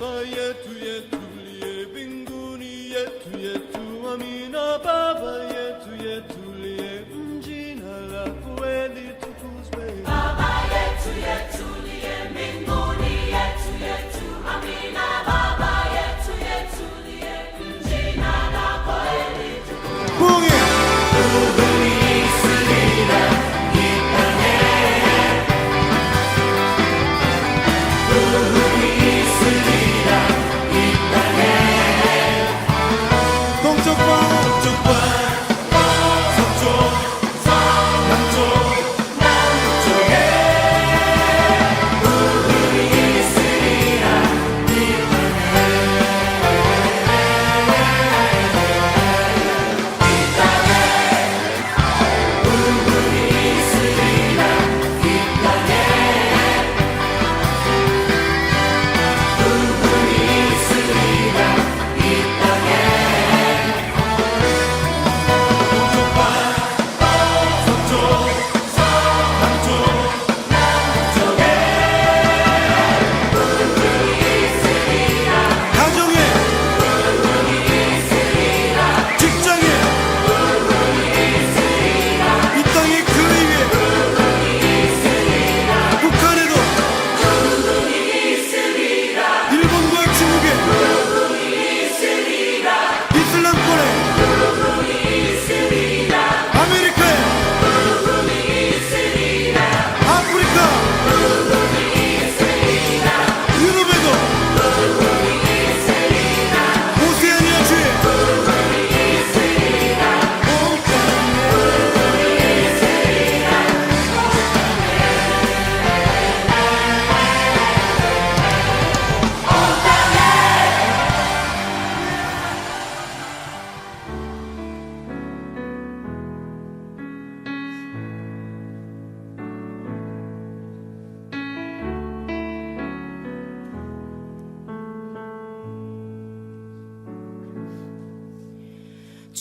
Yetu yetu liye mbinguni yetu yetu amina Baba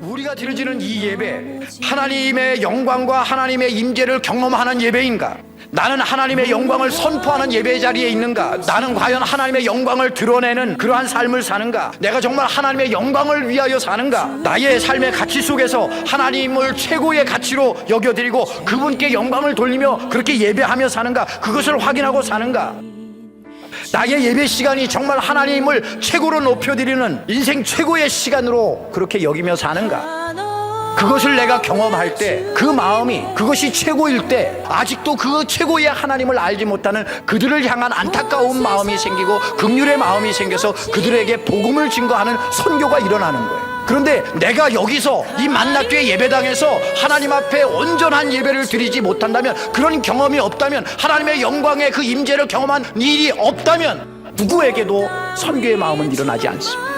우리가 드려지는 이 예배 하나님의 영광과 하나님의 임재를 경험하는 예배인가? 나는 하나님의 영광을 선포하는 예배 자리에 있는가? 나는 과연 하나님의 영광을 드러내는 그러한 삶을 사는가? 내가 정말 하나님의 영광을 위하여 사는가? 나의 삶의 가치 속에서 하나님을 최고의 가치로 여겨드리고 그분께 영광을 돌리며 그렇게 예배하며 사는가? 그것을 확인하고 사는가? 나의 예배 시간이 정말 하나님을 최고로 높여드리는 인생 최고의 시간으로 그렇게 여기며 사는가? 그것을 내가 경험할 때 그 마음이 그것이 최고일 때 아직도 그 최고의 하나님을 알지 못하는 그들을 향한 안타까운 마음이 생기고 긍휼의 마음이 생겨서 그들에게 복음을 증거하는 선교가 일어나는 거예요. 그런데 내가 여기서 이 만나교회 예배당에서 하나님 앞에 온전한 예배를 드리지 못한다면 그런 경험이 없다면 하나님의 영광의 그 임재를 경험한 일이 없다면 누구에게도 선교의 마음은 일어나지 않습니다.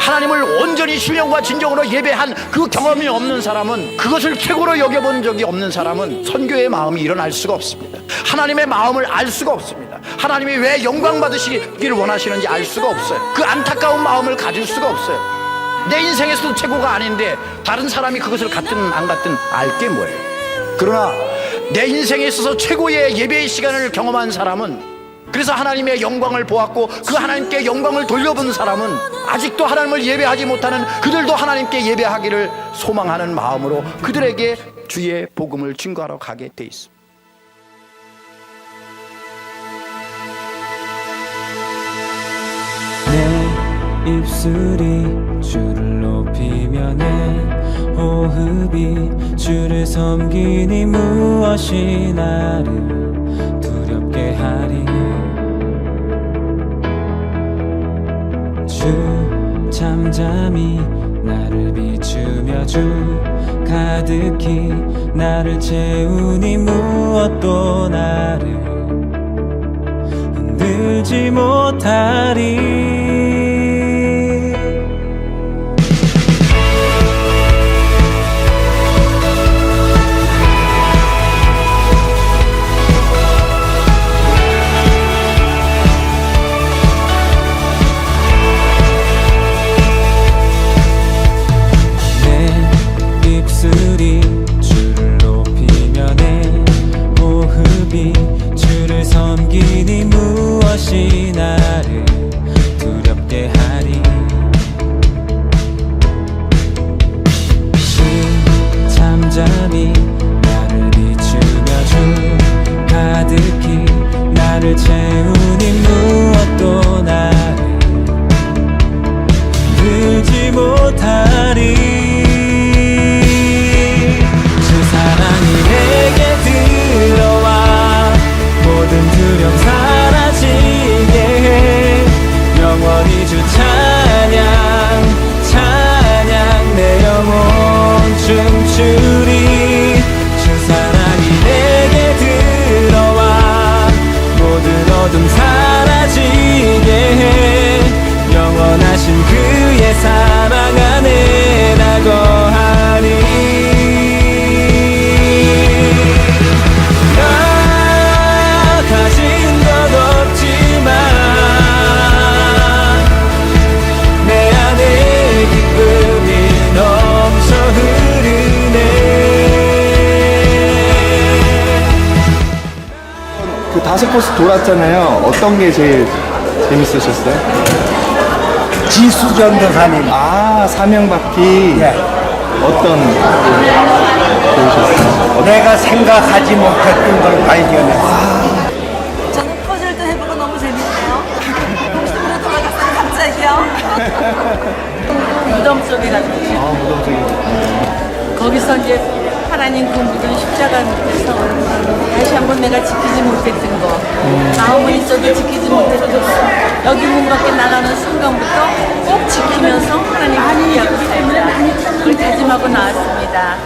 하나님을 온전히 신령과 진정으로 예배한 그 경험이 없는 사람은 그것을 최고로 여겨본 적이 없는 사람은 선교의 마음이 일어날 수가 없습니다. 하나님의 마음을 알 수가 없습니다. 하나님이 왜 영광 받으시기를 원하시는지 알 수가 없어요. 그 안타까운 마음을 가질 수가 없어요. 내 인생에서도 최고가 아닌데 다른 사람이 그것을 갖든 안 갖든 알게 뭐예요. 그러나 내 인생에 있어서 최고의 예배의 시간을 경험한 사람은 그래서 하나님의 영광을 보았고 그 하나님께 영광을 돌려본 사람은 아직도 하나님을 예배하지 못하는 그들도 하나님께 예배하기를 소망하는 마음으로 그들에게 주의 복음을 증거하러 가게 돼 있습니다. 입술이 높이며 내 호흡이 주를 섬기니 무엇이 나를 두렵게 하리? 주 잠잠히 나를 비추며 주 가득히 나를 채우니 무엇도 나를 늘지 못하리 섬기니 무엇이 나를 두렵게 하리? 그 잠잠히 나를 비추며 주 가득히 나를 채우 어둠 사라지게 해. 영원하신 그의 사랑 안에 나거 다섯 코스 돌았잖아요. 어떤 게 제일 재밌으셨어요? 지수 전도사님. 아, 사명받기. 예. 어떤 배우셨어요? 내가 생각하지 못했던 걸 발견했어. 저는 퍼즐도 해보고 너무 재밌네요. 공식으로 돌아갔어요, 갑자기요. 무덤 속에 가서 아, 무덤 속에. 거기서 이제 하나님 그 묻은 십자가 밑에서 다시 한번 내가 지키지 못했던 거 마음은 있어도 지키지 못했던 거 여기 문 밖에 나가는 순간부터 꼭 지키면서 하나님 하나님 약을 삶을 많이 다짐하고 나왔습니다.